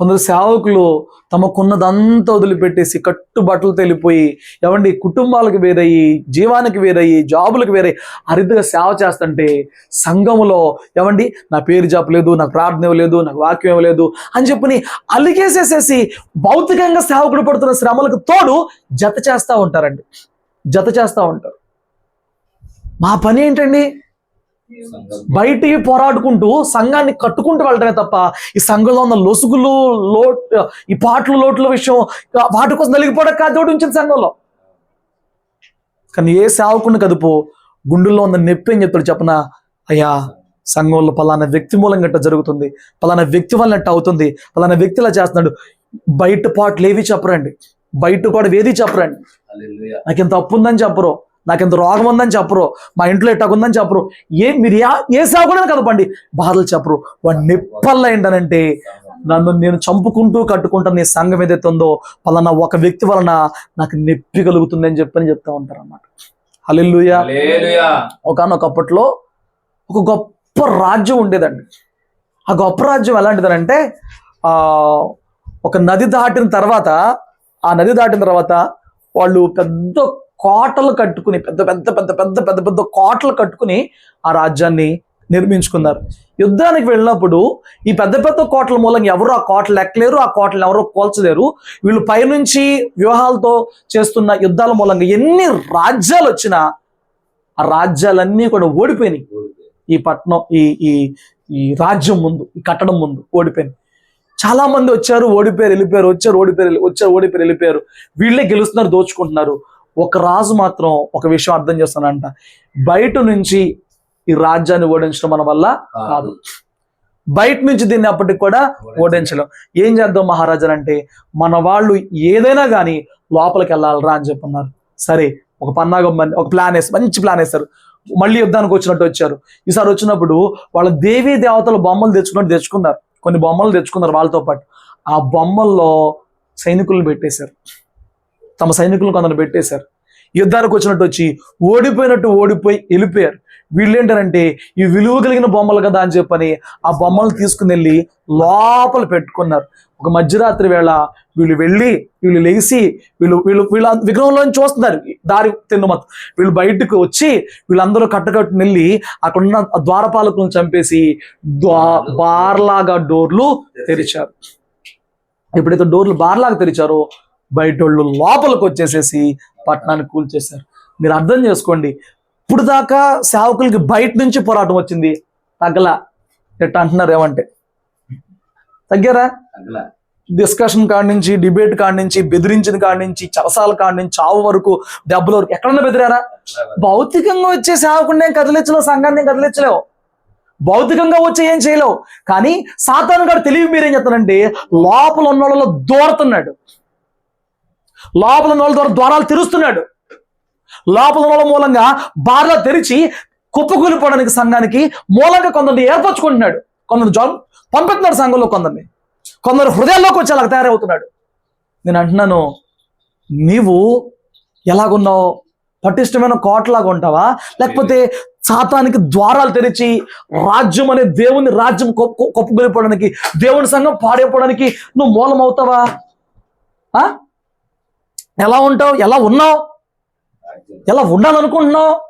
కొందరు సేవకులు తమకున్నదంతా వదిలిపెట్టేసి కట్టుబట్టలు తెలిపోయి ఎవండి కుటుంబాలకు వేరయ్యి జీవానికి వేరయ్యి జాబులకు వేరయ్యి అరిదుగా సేవ చేస్తుంటే సంఘములో ఎవండి నా పేరు చెప్పలేదు నాకు ప్రార్థన ఇవ్వలేదు నాకు వాక్యం ఇవ్వలేదు అని చెప్పని అలిగేసేసేసి భౌతికంగా సేవకుడు పడుతున్న శ్రమలకు తోడు జత చేస్తూ ఉంటారండి. జత చేస్తూ ఉంటారు. మా పని ఏంటండి? బయటికి పోరాడుకుంటూ సంఘాన్ని కట్టుకుంటూ వెళ్ళడమే తప్ప ఈ సంఘంలో ఉన్న లొసుగులు లోట్ ఈ పాటలు లోట్ల విషయం వాటి కోసం నలిగిపోవడం కాదు ఒకటి ఉంచింది సంఘంలో. కానీ ఏ సేవకుని కదుపు? గుండెల్లో ఉన్న నొప్పి అని చెప్తాడు చెప్పన? అయ్యా సంఘంలో పలానా వ్యక్తి మూలంగా ఇట్ట జరుగుతుంది. పలానా వ్యక్తి వల్ల ఇట్ట అవుతుంది. పలానా వ్యక్తి ఇలా చేస్తున్నాడు. బయట పాటలు ఏవి చెప్పరండి? బయట కూడా ఏది చెప్పరండి? నాకు ఇంత అప్పు ఉందని చెప్పరు. నాకు ఇంత రోగం ఉందని చెప్పరు. మా ఇంట్లో ఎట్టకుందని చెప్పరు. ఏ మీరు ఏ సేవకుడని కదపండి. బాధలు చెప్పరు. వాడు నిప్పల్లో ఏంటనంటే నన్ను నేను చంపుకుంటూ కట్టుకుంటాను నీ సంఘం ఏదైతే ఉందో పలానా ఒక వ్యక్తి వలన నాకు నొప్పి కలుగుతుంది అని చెప్పని చెప్తా ఉంటారు అన్నమాట హల్లెలూయా. ఒకనొకప్పట్లో ఒక గొప్ప రాజ్యం ఉండేదండి. ఆ గొప్ప రాజ్యం ఎలాంటిదనంటే ఆ ఒక నది దాటిన తర్వాత ఆ నది దాటిన తర్వాత వాళ్ళు పెద్ద కోటలు కట్టుకుని పెద్ద పెద్ద పెద్ద పెద్ద పెద్ద పెద్ద కోటలు కట్టుకుని ఆ రాజ్యాన్ని నిర్మించుకున్నారు. యుద్ధానికి వెళ్ళినప్పుడు ఈ పెద్ద పెద్ద కోటల మూలంగా ఎవరు ఆ కోటలు ఎక్కలేరు ఆ కోటలు ఎవరు కోల్చలేరు. వీళ్ళు పైనుంచి వ్యూహాలతో చేస్తున్న యుద్ధాల మూలంగా ఎన్ని రాజ్యాలు వచ్చినా ఆ రాజ్యాలన్నీ కూడా ఓడిపోయినాయి. ఈ పట్టణం ఈ ఈ ఈ రాజ్యం ముందు ఈ కట్టడం ముందు ఓడిపోయింది చాలా మంది వచ్చారు ఓడిపోయారు వెళ్ళిపోయారు వచ్చారు ఓడిపోయారు వెళ్ళి- వచ్చారు ఓడిపోయారు వెళ్ళిపోయారు. వీళ్ళే గెలుస్తున్నారు దోచుకుంటున్నారు. ఒక రాజు మాత్రం ఒక విషయం అర్థం చేస్తానంట. బయట నుంచి ఈ రాజ్యాన్ని ఓడించడం మన వల్ల కాదు. బయట నుంచి దీన్ని అప్పటికి కూడా ఓడించలేం ఏం చేద్దాం మహారాజా అంటే మన వాళ్ళు ఏదైనా కానీ లోపలికి వెళ్ళాలరా అని చెప్పున్నారు. సరే ఒక పన్నాగం ఒక ప్లాన్ వేసి మంచి ప్లాన్ వేస్తారు. మళ్ళీ యుద్ధానికి వచ్చినట్టు వచ్చారు. ఈసారి వచ్చినప్పుడు వాళ్ళ దేవీ దేవతల బొమ్మలు తెచ్చుకున్నట్టు తెచ్చుకున్నారు. కొన్ని బొమ్మలు తెచ్చుకున్నారు వాళ్ళతో పాటు. ఆ బొమ్మల్లో సైనికులను పెట్టేశారు. తమ సైనికులను కొందరు పెట్టేశారు. యుద్ధానికి వచ్చినట్టు వచ్చి ఓడిపోయినట్టు ఓడిపోయి వెళ్ళిపోయారు. వీళ్ళేంటారంటే ఈ విలువ కలిగిన బొమ్మలు కదా అని చెప్పని ఆ బొమ్మలు తీసుకుని వెళ్ళి లోపల పెట్టుకున్నారు. ఒక మధ్యరాత్రి వేళ వీళ్ళు వెళ్ళి వీళ్ళు లేచి వీళ్ళు వీళ్ళు వీళ్ళ విగ్రహంలో చూస్తున్నారు. దారి తిన్న మొత్తం. వీళ్ళు బయటకు వచ్చి వీళ్ళందరూ కట్టకట్టుని వెళ్ళి అక్కడ ఉన్న ద్వారపాలకులను చంపేసి ద్వా బార్లాగా డోర్లు తెరిచారు. ఎప్పుడైతే డోర్లు బార్లాగా తెరిచారో బయట వాళ్ళు లోపలికి వచ్చేసేసి పట్టణాన్ని కూల్చేశారు. మీరు అర్థం చేసుకోండి ఇప్పుడు దాకా సేవకులకి బయట నుంచి పోరాటం వచ్చింది తగ్గల ఎట్ట అంటున్నారు ఏమంటే? తగ్గారా? డిస్కషన్ కాడి నుంచి డిబేట్ కాడి నుంచి బెదిరించిన కాడి నుంచి చరసాల కాడి నుంచి చావు వరకు దెబ్బల వరకు ఎక్కడన్నా బెదిరారా? భౌతికంగా వచ్చే సేవకుండా ఏం కదిలించలేవు సంఘాన్ని కదిలించలేవు. భౌతికంగా వచ్చి ఏం చేయలేవు. కానీ సాతాను గారు తెలివి మీరేం చెప్తానంటే లోపల ఉన్న వాళ్ళలో దూరతున్నాడు. లోపల ఉన్న ద్వారా ద్వారాలు తెరుస్తున్నాడు. లోపల ఉన్న మూలంగా బార్లో తెరిచి కుప్పకూలిపోవడానికి సంఘానికి మూలంగా కొందరిని ఏర్పరచుకుంటున్నాడు. కొందరు జాబ్ పంపిస్తున్నాడు సంఘంలో కొందరిని. కొందరు హృదయాల్లోకి వచ్చేలాగా తయారవుతున్నాడు. నేను అంటున్నాను నీవు ఎలాగున్నావు? పటిష్టమైన కోటలాగా ఉంటావా? లేకపోతే సాతానికి ద్వారాలు తెరిచి రాజ్యం అనే దేవుని రాజ్యం కొప్పుకొలిపోవడానికి దేవుని సంఘం పాడైపోవడానికి నువ్వు మూలం అవుతావా ఆ? ఎలా ఉంటావు? ఎలా ఉన్నావు? ఎలా ఉండాలనుకుంటున్నావు?